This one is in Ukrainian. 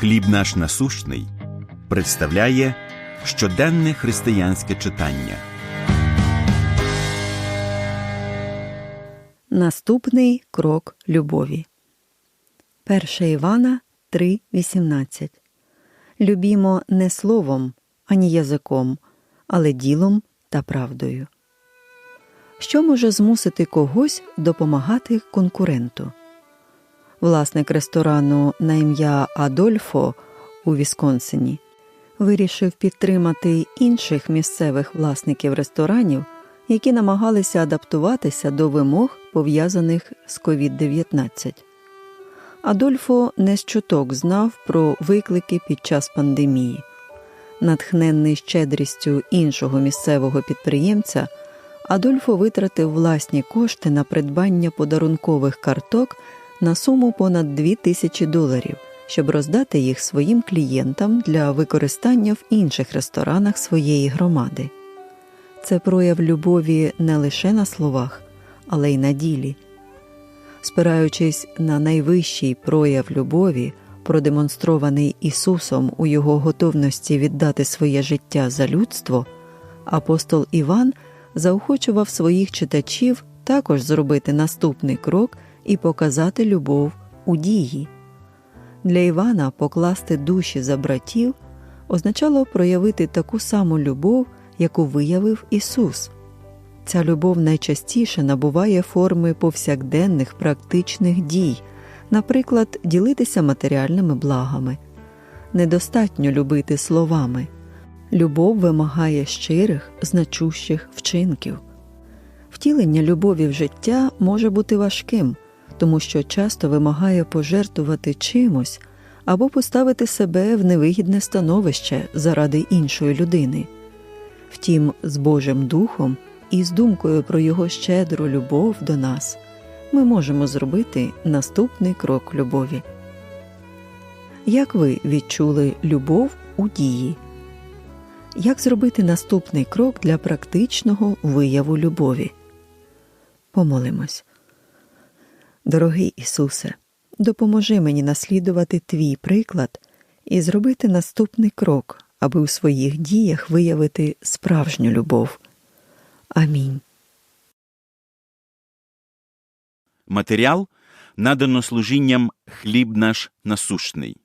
Хліб наш насущний представляє щоденне християнське читання. Наступний крок любові. 1 Івана 3.18 Любімо не словом, ані язиком, але ділом та правдою. Що може змусити когось допомагати конкуренту? Власник ресторану на ім'я Адольфо у Вісконсині вирішив підтримати інших місцевих власників ресторанів, які намагалися адаптуватися до вимог, пов'язаних з COVID-19. Адольфо не з чуток знав про виклики під час пандемії. Натхненний щедрістю іншого місцевого підприємця, Адольфо витратив власні кошти на придбання подарункових карток на суму понад 2 тисячі доларів, щоб роздати їх своїм клієнтам для використання в інших ресторанах своєї громади. Це прояв любові не лише на словах, але й на ділі. Спираючись на найвищий прояв любові, продемонстрований Ісусом у Його готовності віддати своє життя за людство, апостол Іван заохочував своїх читачів також зробити наступний крок і показати любов у дії. Для Івана покласти душі за братів означало проявити таку саму любов, яку виявив Ісус. Ця любов найчастіше набуває форми повсякденних практичних дій, наприклад, ділитися матеріальними благами. Недостатньо любити словами. Любов вимагає щирих, значущих вчинків. Втілення любові в життя може бути важким, тому що часто вимагає пожертвувати чимось або поставити себе в невигідне становище заради іншої людини. Втім, з Божим Духом і з думкою про Його щедру любов до нас ми можемо зробити наступний крок любові. Як ви відчули любов у дії? Як зробити наступний крок для практичного вияву любові? Помолимось. Дорогий Ісусе, допоможи мені наслідувати Твій приклад і зробити наступний крок, аби у своїх діях виявити справжню любов. Амінь. Матеріал надано служінням Хліб наш насущний